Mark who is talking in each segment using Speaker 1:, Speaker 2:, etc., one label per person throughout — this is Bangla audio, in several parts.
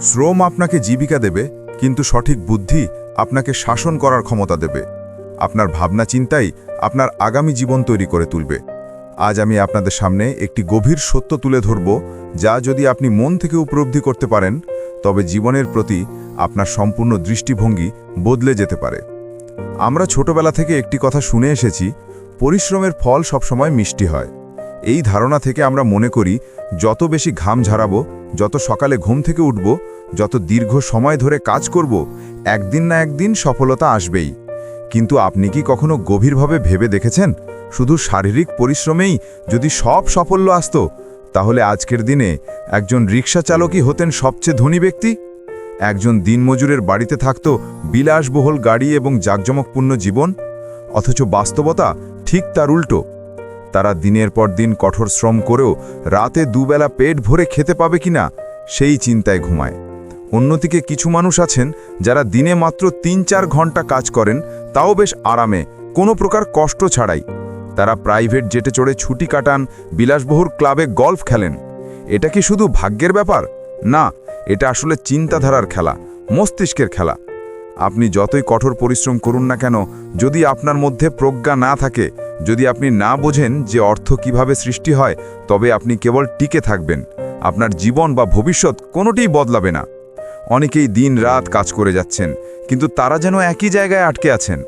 Speaker 1: শ্রম আপনাকে জীবিকা দেবে, কিন্তু সঠিক বুদ্ধি আপনাকে শাসন করার ক্ষমতা দেবে। আপনার ভাবনা চিন্তাই আপনার আগামী জীবন তৈরি করে তুলবে। আজ আমি আপনাদের সামনে একটি গভীর সত্য তুলে ধরব, যা যদি আপনি মন থেকে উপলব্ধি করতে পারেন, তবে জীবনের প্রতি আপনার সম্পূর্ণ দৃষ্টিভঙ্গি বদলে যেতে পারে। আমরা ছোটবেলা থেকে একটি কথা শুনে এসেছি, পরিশ্রমের ফল সবসময় মিষ্টি হয়। এই ধারণা থেকে আমরা মনে করি, যত বেশি ঘাম ঝাড়াবো যত সকালে ঘুম থেকে উঠব, যত দীর্ঘ সময় ধরে কাজ করব, একদিন না একদিন সফলতা আসবেই। কিন্তু আপনি কি কখনো গভীরভাবে ভেবে দেখেছেন? শুধু শারীরিক পরিশ্রমেই যদি সব সাফল্য আসত, তাহলে আজকের দিনে একজন রিক্সা চালকই হতেন সবচেয়ে ধনী ব্যক্তি? একজন দিনমজুরের বাড়িতে থাকত বিলাসবহুল গাড়ি এবং জাঁকজমকপূর্ণ জীবন? অথচ বাস্তবতা ঠিক তার উল্টো। তারা দিনের পর দিন কঠোর শ্রম করেও রাতে দুবেলা পেট ভরে খেতে পাবে কিনা, সেই চিন্তায় ঘুমায়। অন্যদিকে কিছু মানুষ আছেন যারা দিনে মাত্র তিন চার ঘণ্টা কাজ করেন, তাও বেশ আরামে, কোনো প্রকার কষ্ট ছাড়াই। তারা প্রাইভেট জেটে চড়ে ছুটি কাটান বিলাসবহুর ক্লাবে গল্ফ খেলেন। এটা কি শুধু ভাগ্যের ব্যাপার? না, এটা আসলে চিন্তাধারার খেলা, মস্তিষ্কের খেলা। আপনি যতই কঠোর পরিশ্রম করুন না কেন, যদি আপনার মধ্যে প্রজ্ঞা না থাকে, যদি আপনি না বোঝেন যে অর্থ কীভাবে সৃষ্টি হয়, তবে আপনি কেবল টিকে থাকবেন। আপনার জীবন বা ভবিষ্যৎ কোনোটিই বদলাবে না। অনেকেই দিন রাত কাজ করে যাচ্ছেন, কিন্তু তারা যেন একই জায়গায় আটকে আছেন।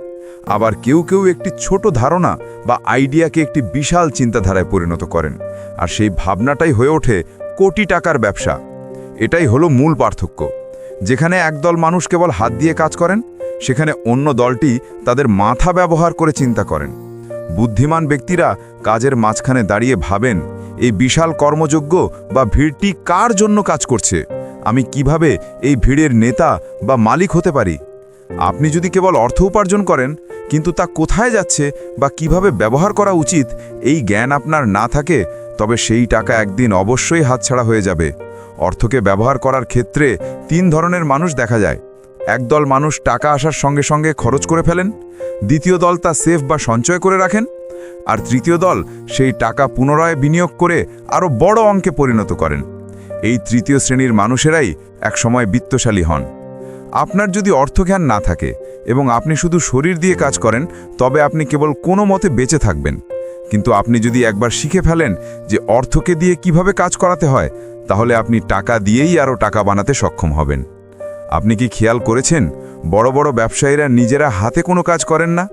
Speaker 1: আবার কেউ কেউ একটি ছোট ধারণা বা আইডিয়াকে একটি বিশাল চিন্তাধারায় পরিণত করেন, আর সেই ভাবনাটাই হয়ে ওঠে কোটি টাকার ব্যবসা। এটাই হলো মূল পার্থক্য। যেখানে একদল মানুষ কেবল হাত দিয়ে কাজ করেন, সেখানে অন্য দলটি তাদের মাথা ব্যবহার করে চিন্তা করেন। বুদ্ধিমান ব্যক্তিরা কাজের মাঝখানে দাঁড়িয়ে ভাবেন, এই বিশাল কর্মযোগ্য বা ভিড়টি কার জন্য কাজ করছে? আমি কীভাবে এই ভিড়ের নেতা বা মালিক হতে পারি? আপনি যদি কেবল অর্থ উপার্জন করেন, কিন্তু তা কোথায় যাচ্ছে বা কীভাবে ব্যবহার করা উচিত, এই জ্ঞান আপনার না থাকে, তবে সেই টাকা একদিন অবশ্যই হাতছাড়া হয়ে যাবে। অর্থকে ব্যবহার করার ক্ষেত্রে তিন ধরনের মানুষ দেখা যায়। একদল মানুষ টাকা আসার সঙ্গে সঙ্গে খরচ করে ফেলেন, দ্বিতীয় দল তা সেফ বা সঞ্চয় করে রাখেন, আর তৃতীয় দল সেই টাকা পুনরায় বিনিয়োগ করে আরও বড় অঙ্কে পরিণত করেন। এই তৃতীয় শ্রেণির মানুষেরাই একসময় বিত্তশালী হন। আপনার যদি অর্থজ্ঞান না থাকে এবং আপনি শুধু শরীর দিয়ে কাজ করেন, তবে আপনি কেবল কোনো মতে বেঁচে থাকবেন। কিন্তু আপনি যদি একবার শিখে ফেলেন যে অর্থকে দিয়ে কীভাবে কাজ করাতে হয়, তাহলে আপনি টাকা দিয়েই আরও টাকা বানাতে সক্ষম হবেন। আপনি কি খেয়াল করেছেন, বড় বড় ব্যবসায়ীরা নিজেরা হাতে কোনো কাজ করেন না?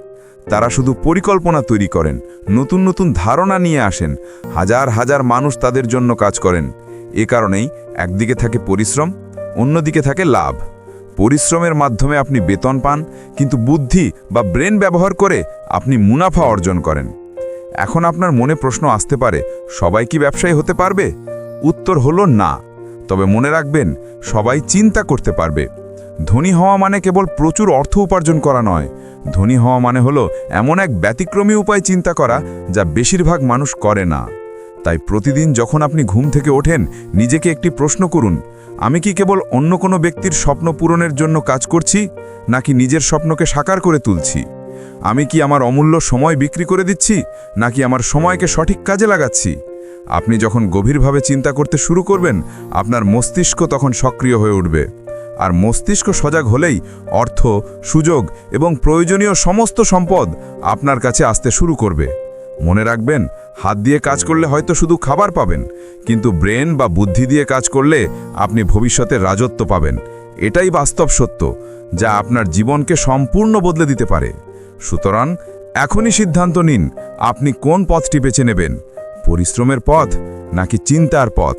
Speaker 1: তারা শুধু পরিকল্পনা তৈরি করেন, নতুন নতুন ধারণা নিয়ে আসেন, হাজার হাজার মানুষ তাদের জন্য কাজ করেন। এ কারণেই একদিকে থাকে পরিশ্রম, অন্যদিকে থাকে লাভ। পরিশ্রমের মাধ্যমে আপনি বেতন পান, কিন্তু বুদ্ধি বা ব্রেন ব্যবহার করে আপনি মুনাফা অর্জন করেন। এখন আপনার মনে প্রশ্ন আসতে পারে, সবাই কি ব্যবসায়ী হতে পারবে? উত্তর হলো না। তবে মনে রাখবেন, সবাই চিন্তা করতে পারবে। ধনী হওয়া মানে কেবল প্রচুর অর্থ উপার্জন করা নয়। ধনী হওয়া মানে হলো এমন এক ব্যতিক্রমী উপায় চিন্তা করা যা বেশিরভাগ মানুষ করে না। তাই প্রতিদিন যখন আপনি ঘুম থেকে ওঠেন, নিজেকে একটি প্রশ্ন করুন, আমি কি কেবল অন্য কোনো ব্যক্তির স্বপ্ন পূরণের জন্য কাজ করছি, নাকি নিজের স্বপ্নকে সাকার করে তুলছি? আমি কি আমার অমূল্য সময় বিক্রি করে দিচ্ছি, নাকি আমার সময়কে সঠিক কাজে লাগাচ্ছি? আপনি যখন গভীরভাবে চিন্তা করতে শুরু করবেন, আপনার মস্তিষ্ক তখন সক্রিয় হয়ে উঠবে। আর মস্তিষ্ক সজাগ হলেই অর্থ, সুযোগ এবং প্রয়োজনীয় সমস্ত সম্পদ আপনার কাছে আসতে শুরু করবে। মনে রাখবেন, হাত দিয়ে কাজ করলে হয়তো শুধু খাবার পাবেন, কিন্তু ব্রেন বা বুদ্ধি দিয়ে কাজ করলে আপনি ভবিষ্যতে রাজত্ব পাবেন। এটাই বাস্তব সত্য, যা আপনার জীবনকে সম্পূর্ণ বদলে দিতে পারে। সুতরাং এখনই সিদ্ধান্ত নিন আপনি কোন পথটি বেছে নেবেন পরিশ্রমের পথ নাকি চিন্তার পথ?